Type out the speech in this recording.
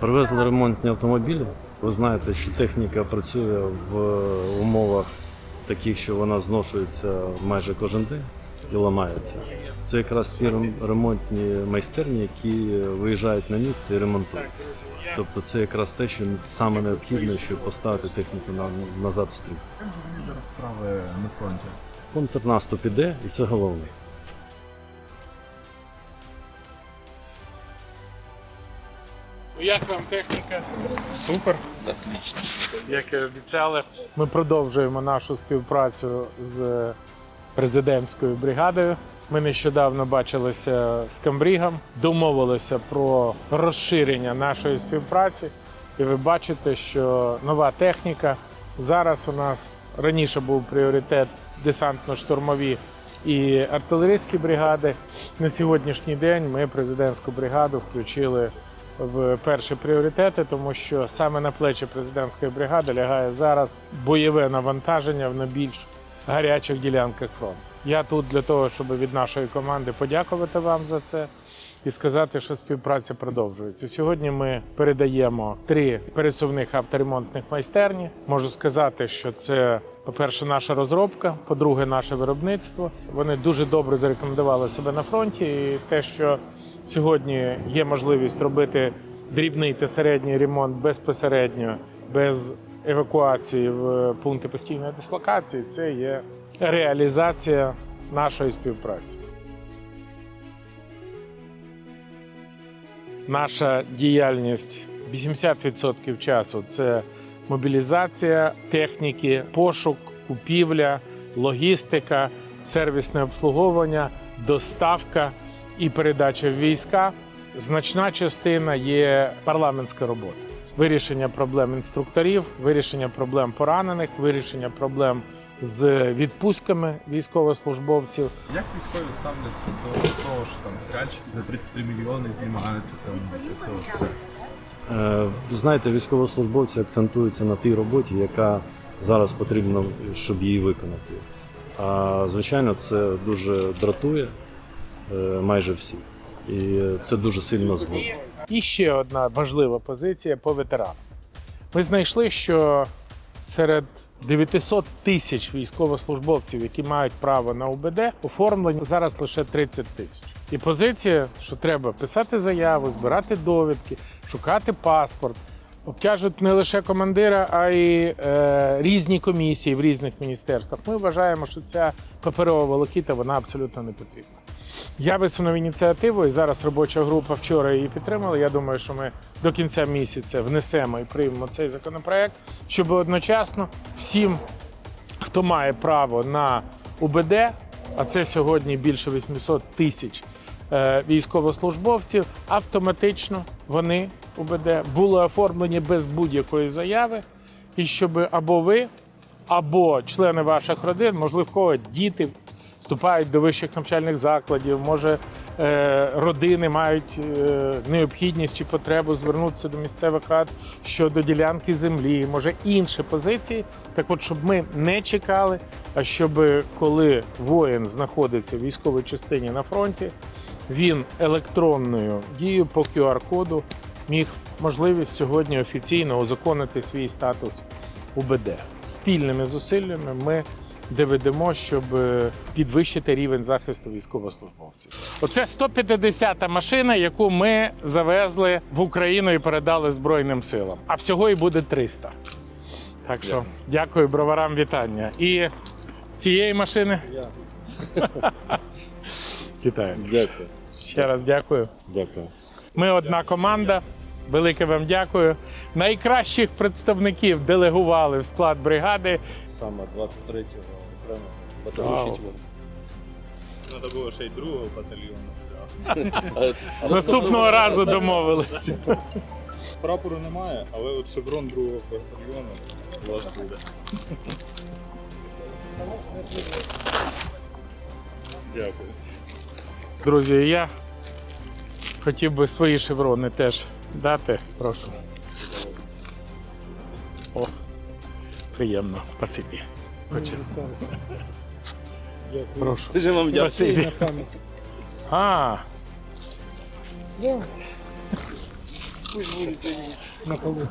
Привезли ремонтні автомобілі. Ви знаєте, що техніка працює в умовах таких, що вона зношується майже кожен день і ламається. Це якраз ті ремонтні майстерні, які виїжджають на місце і ремонтують. Тобто це якраз те, що саме необхідне, щоб поставити техніку на, назад в стрій. Як взагалі зараз справи на фронті? Контрнаступ іде, і це головне. Як вам техніка? Супер. Як і обіцяли, ми продовжуємо нашу співпрацю з президентською бригадою. Ми нещодавно бачилися з Камбрігом, домовилися про розширення нашої співпраці. І ви бачите, що нова техніка. Зараз у нас раніше був пріоритет десантно-штурмові і артилерійські бригади. На сьогоднішній день ми президентську бригаду включили в перші пріоритети, тому що саме на плечі президентської бригади лягає зараз бойове навантаження в найбільш гарячих ділянках фронту. Я тут для того, щоб від нашої команди подякувати вам за це і сказати, що співпраця продовжується. Сьогодні ми передаємо три пересувних авторемонтних майстерні. Можу сказати, що це, по-перше, наша розробка, по-друге, наше виробництво. Вони дуже добре зарекомендували себе на фронті. І те, що сьогодні є можливість робити дрібний та середній ремонт безпосередньо, без евакуації в пункти постійної дислокації, це є реалізація нашої співпраці. Наша діяльність 80% часу це мобілізація техніки, пошук, купівля, логістика, сервісне обслуговування, доставка і передача в війська. Значна частина є парламентська робота. Вирішення проблем інструкторів, вирішення проблем поранених, вирішення проблем з відпустками військовослужбовців. Як військові ставляться до того, що там серіальчики за 33 мільйони знімаються там це все? Знаєте, військовослужбовці акцентуються на тій роботі, яка зараз потрібна, щоб її виконати. А звичайно, це дуже дратує майже всіх. І це дуже сильно зло. І ще одна важлива позиція по ветеранам. Ми знайшли, що серед 900 тисяч військовослужбовців, які мають право на УБД, оформлені зараз лише 30 тисяч. І позиція, що треба писати заяву, збирати довідки, шукати паспорт. Обтяжують не лише командира, а й е, різні комісії в різних міністерствах. Ми вважаємо, що ця паперова волокіта вона абсолютно не потрібна. Я висунув ініціативу, і зараз робоча група вчора її підтримала. Я думаю, що ми до кінця місяця внесемо і приймемо цей законопроект, щоб одночасно всім, хто має право на УБД, а це сьогодні більше 800 тисяч е, військовослужбовців, автоматично вони УБД були оформлені без будь-якої заяви, і щоб або ви, або члени ваших родин, можливо, діти вступають до вищих навчальних закладів, може е, родини мають е, необхідність чи потребу звернутися до місцевих рад щодо ділянки землі, може інші позиції. Так от, щоб ми не чекали, а щоб коли воїн знаходиться в військовій частині на фронті, він електронною дією по QR-коду міг можливість сьогодні офіційно узаконити свій статус УБД. Спільними зусиллями ми доведемо, щоб е, підвищити рівень захисту військовослужбовців. Оце 150-та машина, яку ми завезли в Україну і передали Збройним силам. А всього і буде 300. Так що дякую броварам вітання. І цієї машини. Вітаю. Дякую. Ще раз дякую. Дякую. Ми одна команда. Велике вам дякую. Найкращих представників делегували в склад бригади. Саме 23-го окремо Вау. Треба було ще й другого батальйону. Наступного разу домовилися. Прапору немає, але от шеврон другого батальйону у вас буде. Дякую. Друзі, я хотів би свої шеврони теж дати. Прошу. О, приємно. Спасибі. Хочу. Прошу. Дуже вам Спасибі. А, на полу.